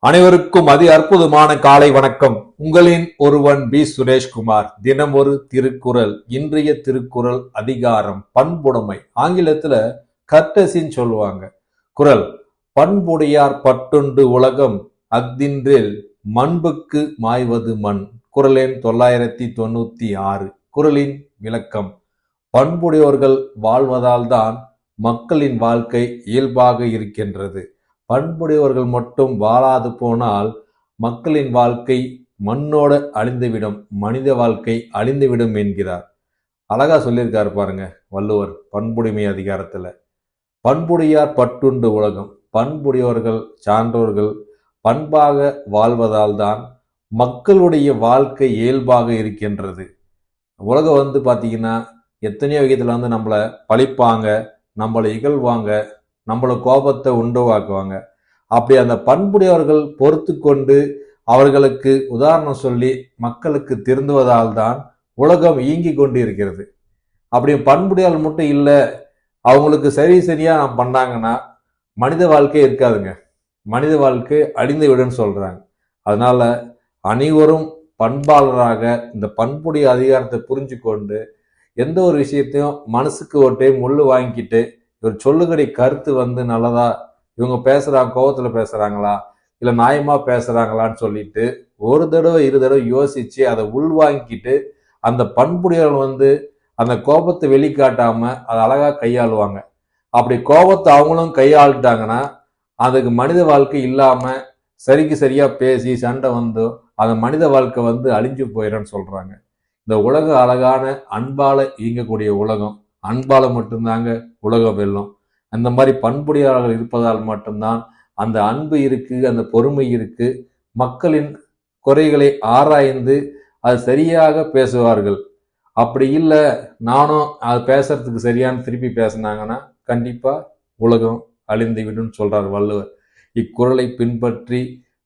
அனைவருக்கும் அதி அற்புதமான காலை வணக்கம். உங்களின் ஒருவன் பி. சுரேஷ்குமார். தினம் ஒரு திருக்குறள் இன்றைய திருக்குறள் அதிகாரம் பண்புடைமை. ஆங்கிலத்துல கர்டசின்னு சொல்லுவாங்க. குறள் பண்புடையார் பட்டுண்டு உலகம் அக்தின்றில் மண்புக்கு மாய்வது மண். குரலின் தொள்ளாயிரத்தி தொண்ணூத்தி ஆறு. குறளின் விளக்கம் பண்புடையோர்கள் வாழ்வதால் தான் மக்களின் வாழ்க்கை இயல்பாக இருக்கின்றது. பண்புடையவர்கள் மட்டும் வாழாது போனால் மக்களின் வாழ்க்கை மண்ணோடு அழிந்துவிடும் மனித வாழ்க்கை அழிந்துவிடும் என்கிறார். அழகா சொல்லியிருக்காரு பாருங்க வள்ளுவர் பண்புடைமை அதிகாரத்தில். பண்புடையார் பட்டுண்டு உலகம் பண்புடையவர்கள் சான்றோர்கள் பண்பாக வாழ்வதால் தான் மக்களுடைய வாழ்க்கை இயல்பாக இருக்கின்றது. உலகம் வந்து பார்த்தீங்கன்னா எத்தனையோ விதத்தில் வந்து நம்மளை பழிப்பாங்க நம்மளை இகழ்வாங்க நம்மளை கோபத்தை உண்டுவாக்குவாங்க. அப்படி அந்த பண்புடையவர்கள் பொறுத்து கொண்டு அவர்களுக்கு உதாரணம் சொல்லி மக்களுக்கு திருந்துவதால் தான் உலகம் இயங்கி கொண்டு இருக்கிறது அப்படி பண்புடையால் மட்டும் இல்லை அவங்களுக்கு சரி சரியாக நான் பண்ணாங்கன்னா மனித வாழ்க்கை இருக்காதுங்க. மனித வாழ்க்கை அழிந்து விடுன்னு சொல்கிறாங்க அதனால் அனைவரும் பண்பாளராக இந்த பண்புடைய அதிகாரத்தை புரிஞ்சு கொண்டு எந்த ஒரு விஷயத்தையும் மனசுக்கு ஒரு டைம் முள் வாங்கிக்கிட்டு இவர் சொல்லுகடி கருத்து வந்து நல்லதா? இவங்க பேசுகிறாங்க கோபத்தில் பேசுகிறாங்களா இல்லை நியாயமாக பேசுகிறாங்களான்னு சொல்லிட்டு ஒரு தடவை இரு தடவை யோசித்து அதை உள்வாங்கிக்கிட்டு அந்த பண்புடையவர்கள் வந்து அந்த கோபத்தை வெளிக்காட்டாமல் அதை அழகாக கையாளுவாங்க. அப்படி கோபத்தை அவங்களும் கையாளுட்டாங்கன்னா அதுக்கு மனித வாழ்க்கை இல்லாமல் சரிக்கு சரியாக பேசி சண்டை வந்து அந்த மனித வாழ்க்கை வந்து அழிஞ்சு போயிடும்னு சொல்கிறாங்க இந்த உலகம் அழகான அன்பால இயங்கக்கூடிய உலகம். அன்பால் மட்டும்தாங்க உலகம் வெல்லும் அந்த மாதிரி பண்புடையாளர்கள் இருப்பதால் மட்டும்தான் அந்த அன்பு இருக்கு அந்த பொறுமை இருக்கு. மக்களின் குறைகளை ஆராய்ந்து அது சரியாக பேசுவார்கள். அப்படி இல்லை நானும் அது பேசுறதுக்கு சரியான திருப்பி பேசினாங்கன்னா கண்டிப்பாக உலகம் அழிந்து விடும் சொல்றார் வள்ளுவர். இக்குறளை பின்பற்றி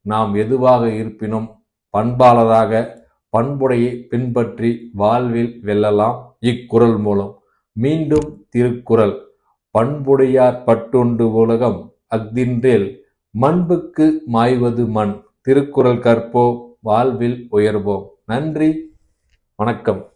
நாம் எதுவாக இருப்பினும் பண்பாளராக பண்புடையை பின்பற்றி வாழ்வில் வெல்லலாம் இக்குறள் மூலம். மீண்டும் திருக்குறள். பண்புடையார் பட்டுண்டு உலகம் அஃதின்றேல் மண்புக்கு மாய்வது மண். திருக்குறள் கற்போம் வாழ்வில் உயர்வோம். நன்றி வணக்கம்.